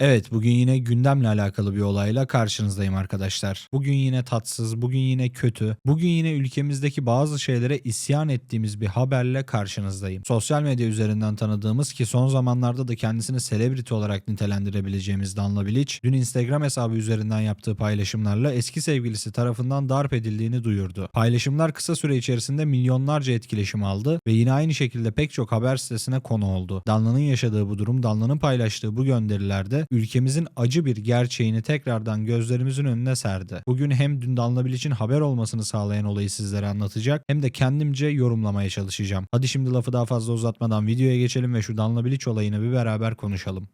Evet, bugün yine gündemle alakalı bir olayla karşınızdayım arkadaşlar. Bugün yine tatsız, bugün yine kötü, bugün yine ülkemizdeki bazı şeylere isyan ettiğimiz bir haberle karşınızdayım. Sosyal medya üzerinden tanıdığımız ki son zamanlarda da kendisini celebrity olarak nitelendirebileceğimiz Danla Bilic, dün Instagram hesabı üzerinden yaptığı paylaşımlarla eski sevgilisi tarafından darp edildiğini duyurdu. Paylaşımlar kısa süre içerisinde milyonlarca etkileşim aldı ve yine aynı şekilde pek çok haber sitesine konu oldu. Danla'nın yaşadığı bu durum, Danla'nın paylaştığı bu gönderilerde ülkemizin acı bir gerçeğini tekrardan gözlerimizin önüne serdi. Bugün hem dün Danla Bilic'in haber olmasını sağlayan olayı sizlere anlatacak hem de kendimce yorumlamaya çalışacağım. Hadi şimdi lafı daha fazla uzatmadan videoya geçelim ve şu Danla Bilic olayını bir beraber konuşalım.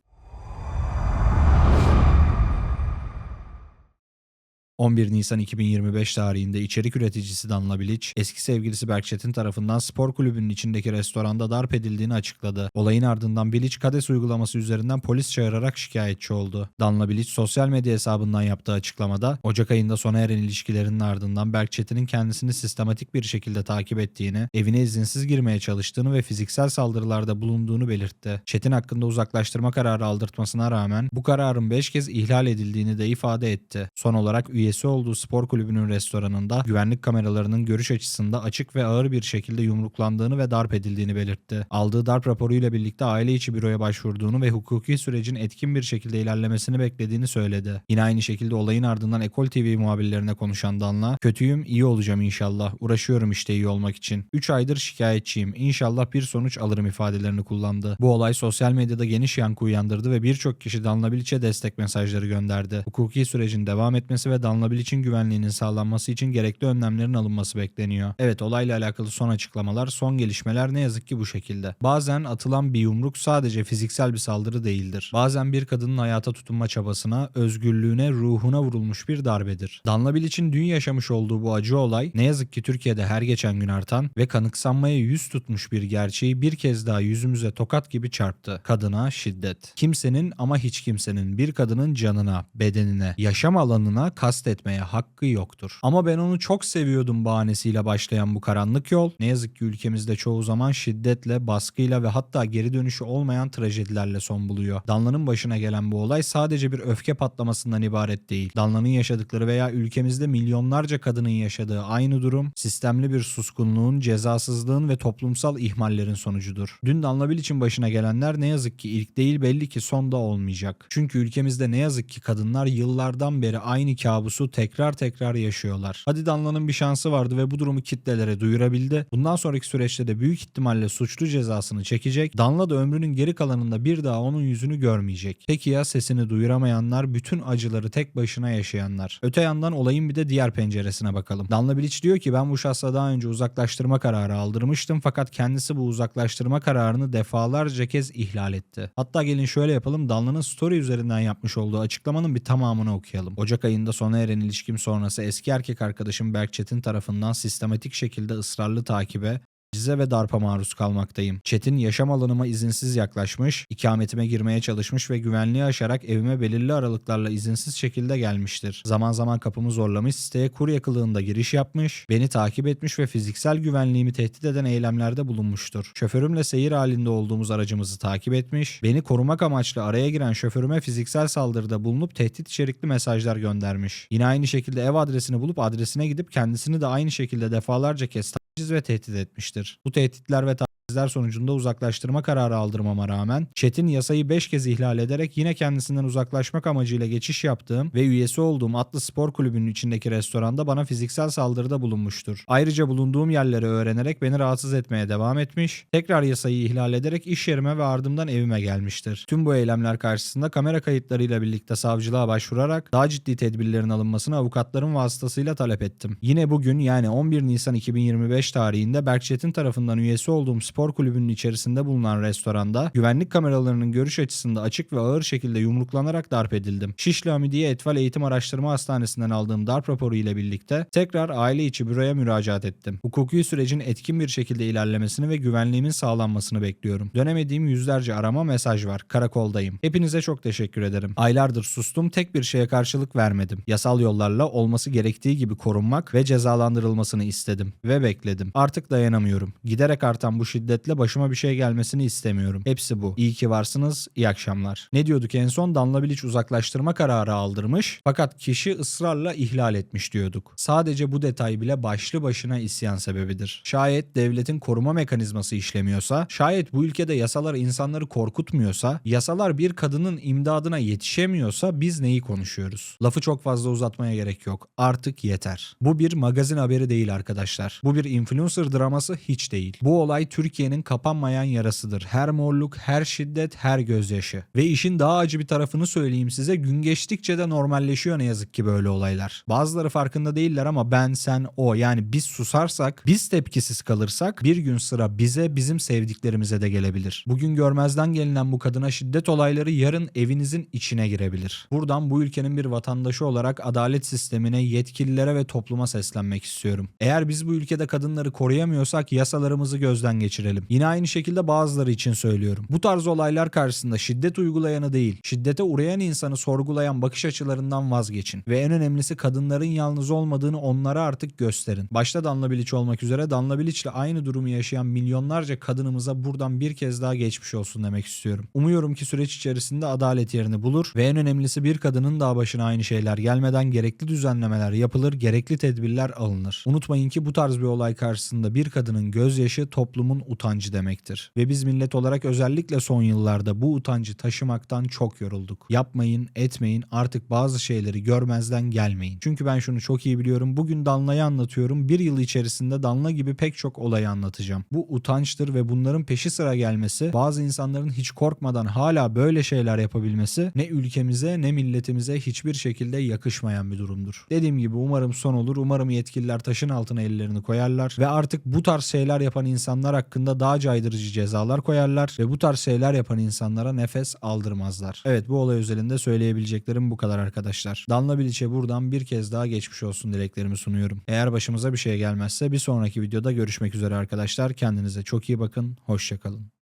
11 Nisan 2025 tarihinde içerik üreticisi Danla Bilic, eski sevgilisi Berk Çetin tarafından spor kulübünün içindeki restoranda darp edildiğini açıkladı. Olayın ardından Bilic, KADES uygulaması üzerinden polis çağırarak şikayetçi oldu. Danla Bilic, sosyal medya hesabından yaptığı açıklamada, Ocak ayında sona eren ilişkilerinin ardından Berk Çetin'in kendisini sistematik bir şekilde takip ettiğini, evine izinsiz girmeye çalıştığını ve fiziksel saldırılarda bulunduğunu belirtti. Çetin hakkında uzaklaştırma kararı aldırtmasına rağmen bu kararın 5 kez ihlal edildiğini de ifade etti. Son olarak üyesi olduğu spor kulübünün restoranında güvenlik kameralarının görüş açısında açık ve ağır bir şekilde yumruklandığını ve darp edildiğini belirtti. Aldığı darp raporuyla birlikte aile içi büroya başvurduğunu ve hukuki sürecin etkin bir şekilde ilerlemesini beklediğini söyledi. Yine aynı şekilde olayın ardından Ekol TV muhabirlerine konuşan Danla, "Kötüyüm, iyi olacağım inşallah. Uğraşıyorum işte iyi olmak için. 3 aydır şikayetçiyim. İnşallah bir sonuç alırım." ifadelerini kullandı. Bu olay sosyal medyada geniş yankı uyandırdı ve birçok kişi Danla Bilic'e destek mesajları gönderdi. Hukuki sürecin devam etmesi ve Danla Bilic'in güvenliğinin sağlanması için gerekli önlemlerin alınması bekleniyor. Evet olayla alakalı son açıklamalar, son gelişmeler ne yazık ki bu şekilde. Bazen atılan bir yumruk sadece fiziksel bir saldırı değildir. Bazen bir kadının hayata tutunma çabasına, özgürlüğüne, ruhuna vurulmuş bir darbedir. Danla Bilic'in dün yaşamış olduğu bu acı olay ne yazık ki Türkiye'de her geçen gün artan ve kanıksanmaya yüz tutmuş bir gerçeği bir kez daha yüzümüze tokat gibi çarptı. Kadına şiddet. Kimsenin ama hiç kimsenin bir kadının canına, bedenine, yaşam alanına kastetmeye hakkı yoktur. Ama ben onu çok seviyordum bahanesiyle başlayan bu karanlık yol ne yazık ki ülkemizde çoğu zaman şiddetle, baskıyla ve hatta geri dönüşü olmayan trajedilerle son buluyor. Danla'nın başına gelen bu olay sadece bir öfke patlamasından ibaret değil. Danla'nın yaşadıkları veya ülkemizde milyonlarca kadının yaşadığı aynı durum sistemli bir suskunluğun, cezasızlığın ve toplumsal ihmallerin sonucudur. Dün Danla Bilic'in başına gelenler ne yazık ki ilk değil belli ki son da olmayacak. Çünkü ülkemizde ne yazık ki kadınlar yıllardan beri aynı kabusu tekrar tekrar yaşıyorlar. Hadi Danla'nın bir şansı vardı ve bu durumu kitlelere duyurabildi. Bundan sonraki süreçte de büyük ihtimalle suçlu cezasını çekecek. Danla da ömrünün geri kalanında bir daha onun yüzünü görmeyecek. Peki ya sesini duyuramayanlar, bütün acıları tek başına yaşayanlar? Öte yandan olayın bir de diğer penceresine bakalım. Danla Bilic diyor ki ben bu şahsla daha önce uzaklaştırma kararı aldırmıştım fakat kendisi bu uzaklaştırma kararını defalarca kez ihlal etti. Hatta gelin şöyle yapalım Danla'nın story üzerinden yapmış olduğu açıklamanın bir tamamını okuyalım. Ocak ayında sona eren ilişkim sonrası eski erkek arkadaşım Berk Çetin tarafından sistematik şekilde ısrarlı takibe, tacize ve darpa maruz kalmaktayım. Çetin yaşam alanıma izinsiz yaklaşmış, ikametime girmeye çalışmış ve güvenliği aşarak evime belirli aralıklarla izinsiz şekilde gelmiştir. Zaman zaman kapımı zorlamış, siteye kurye kılığında giriş yapmış, beni takip etmiş ve fiziksel güvenliğimi tehdit eden eylemlerde bulunmuştur. Şoförümle seyir halinde olduğumuz aracımızı takip etmiş, beni korumak amaçlı araya giren şoförüme fiziksel saldırıda bulunup tehdit içerikli mesajlar göndermiş. Yine aynı şekilde ev adresini bulup adresine gidip kendisini de aynı şekilde defalarca kez ve tehdit etmiştir. Bu tehditler ve tacizler sonucunda uzaklaştırma kararı aldırmama rağmen Çetin yasayı 5 kez ihlal ederek yine kendisinden uzaklaşmak amacıyla geçiş yaptığım ve üyesi olduğum Atlı Spor Kulübü'nün içindeki restoranda bana fiziksel saldırıda bulunmuştur. Ayrıca bulunduğum yerleri öğrenerek beni rahatsız etmeye devam etmiş, tekrar yasayı ihlal ederek iş yerime ve ardımdan evime gelmiştir. Tüm bu eylemler karşısında kamera kayıtlarıyla birlikte savcılığa başvurarak daha ciddi tedbirlerin alınmasını avukatların vasıtasıyla talep ettim. Yine bugün yani 11 Nisan 2025 tarihinde Berk Çetin tarafından üyesi olduğum spor kulübünün içerisinde bulunan restoranda güvenlik kameralarının görüş açısında açık ve ağır şekilde yumruklanarak darp edildim. Şişli Hamidiye Etfal Eğitim Araştırma Hastanesi'nden aldığım darp raporu ile birlikte tekrar aile içi büroya müracaat ettim. Hukuki sürecin etkin bir şekilde ilerlemesini ve güvenliğimin sağlanmasını bekliyorum. Dönemediğim yüzlerce arama mesaj var. Karakoldayım. Hepinize çok teşekkür ederim. Aylardır sustum, tek bir şeye karşılık vermedim. Yasal yollarla olması gerektiği gibi korunmak ve cezalandırılmasını istedim ve bekledim. Artık dayanamıyorum. Giderek artan bu şiddet şiddetle başıma bir şey gelmesini istemiyorum. Hepsi bu. İyi ki varsınız. İyi akşamlar. Ne diyorduk en son? Danla Bilic uzaklaştırma kararı aldırmış. Fakat kişi ısrarla ihlal etmiş diyorduk. Sadece bu detay bile başlı başına isyan sebebidir. Şayet devletin koruma mekanizması işlemiyorsa, şayet bu ülkede yasalar insanları korkutmuyorsa, yasalar bir kadının imdadına yetişemiyorsa biz neyi konuşuyoruz? Lafı çok fazla uzatmaya gerek yok. Artık yeter. Bu bir magazin haberi değil arkadaşlar. Bu bir influencer draması hiç değil. Bu olay Türkiye'nin kapanmayan yarasıdır. Her morluk, her şiddet, her gözyaşı. Ve işin daha acı bir tarafını söyleyeyim size. Gün geçtikçe de normalleşiyor ne yazık ki böyle olaylar. Bazıları farkında değiller ama ben, sen, o yani biz susarsak, biz tepkisiz kalırsak bir gün sıra bize, bizim sevdiklerimize de gelebilir. Bugün görmezden gelinen bu kadına şiddet olayları yarın evinizin içine girebilir. Buradan bu ülkenin bir vatandaşı olarak adalet sistemine, yetkililere ve topluma seslenmek istiyorum. Eğer biz bu ülkede kadınları koruyamıyorsak yasalarımızı gözden geçirelim. Yine aynı şekilde bazıları için söylüyorum. Bu tarz olaylar karşısında şiddet uygulayanı değil, şiddete uğrayan insanı sorgulayan bakış açılarından vazgeçin. Ve en önemlisi kadınların yalnız olmadığını onlara artık gösterin. Başta Danla Bilic olmak üzere Danla Bilic'le aynı durumu yaşayan milyonlarca kadınımıza buradan bir kez daha geçmiş olsun demek istiyorum. Umuyorum ki süreç içerisinde adalet yerini bulur ve en önemlisi bir kadının daha başına aynı şeyler gelmeden gerekli düzenlemeler yapılır, gerekli tedbirler alınır. Unutmayın ki bu tarz bir olay karşısında bir kadının gözyaşı toplumun utancı demektir. Ve biz millet olarak özellikle son yıllarda bu utancı taşımaktan çok yorulduk. Yapmayın, etmeyin, artık bazı şeyleri görmezden gelmeyin. Çünkü ben şunu çok iyi biliyorum. Bugün Danla'yı anlatıyorum. Bir yıl içerisinde Danla gibi pek çok olayı anlatacağım. Bu utançtır ve bunların peşi sıra gelmesi, bazı insanların hiç korkmadan hala böyle şeyler yapabilmesi ne ülkemize ne milletimize hiçbir şekilde yakışmayan bir durumdur. Dediğim gibi umarım son olur. Umarım yetkililer taşın altına ellerini koyarlar ve artık bu tarz şeyler yapan insanlar hakkında daha caydırıcı cezalar koyarlar ve bu tarz şeyler yapan insanlara nefes aldırmazlar. Evet bu olay özelinde söyleyebileceklerim bu kadar arkadaşlar. Danla Bilic'e buradan bir kez daha geçmiş olsun dileklerimi sunuyorum. Eğer başımıza bir şey gelmezse bir sonraki videoda görüşmek üzere arkadaşlar. Kendinize çok iyi bakın. Hoşçakalın.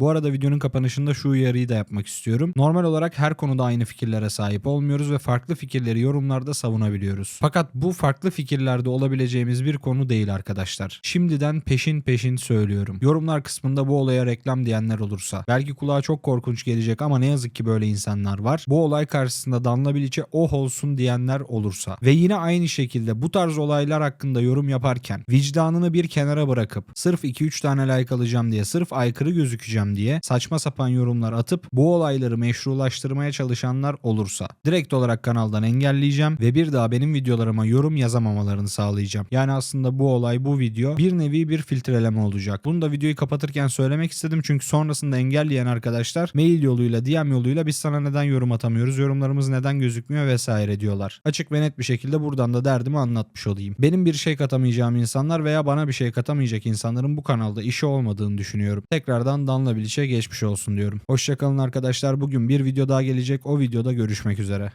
Bu arada videonun kapanışında şu uyarıyı da yapmak istiyorum. Normal olarak her konuda aynı fikirlere sahip olmuyoruz ve farklı fikirleri yorumlarda savunabiliyoruz. Fakat bu farklı fikirlerde olabileceğimiz bir konu değil arkadaşlar. Şimdiden peşin peşin söylüyorum. Yorumlar kısmında bu olaya reklam diyenler olursa, belki kulağa çok korkunç gelecek ama ne yazık ki böyle insanlar var. Bu olay karşısında Danla Bilic'e oh olsun diyenler olursa ve yine aynı şekilde bu tarz olaylar hakkında yorum yaparken vicdanını bir kenara bırakıp sırf 2-3 tane like alacağım diye, sırf aykırı gözükeceğim diye saçma sapan yorumlar atıp bu olayları meşrulaştırmaya çalışanlar olursa direkt olarak kanaldan engelleyeceğim ve bir daha benim videolarıma yorum yazamamalarını sağlayacağım. Yani aslında bu olay bu video bir nevi bir filtreleme olacak. Bunu da videoyu kapatırken söylemek istedim çünkü sonrasında engelleyen arkadaşlar mail yoluyla DM yoluyla biz sana neden yorum atamıyoruz yorumlarımız neden gözükmüyor vesaire diyorlar. Açık ve net bir şekilde buradan da derdimi anlatmış olayım. Benim bir şey katamayacağım insanlar veya bana bir şey katamayacak insanların bu kanalda işi olmadığını düşünüyorum. Tekrardan Danla Bilic'e geçmiş olsun diyorum. Hoşçakalın arkadaşlar. Bugün bir video daha gelecek. O videoda görüşmek üzere.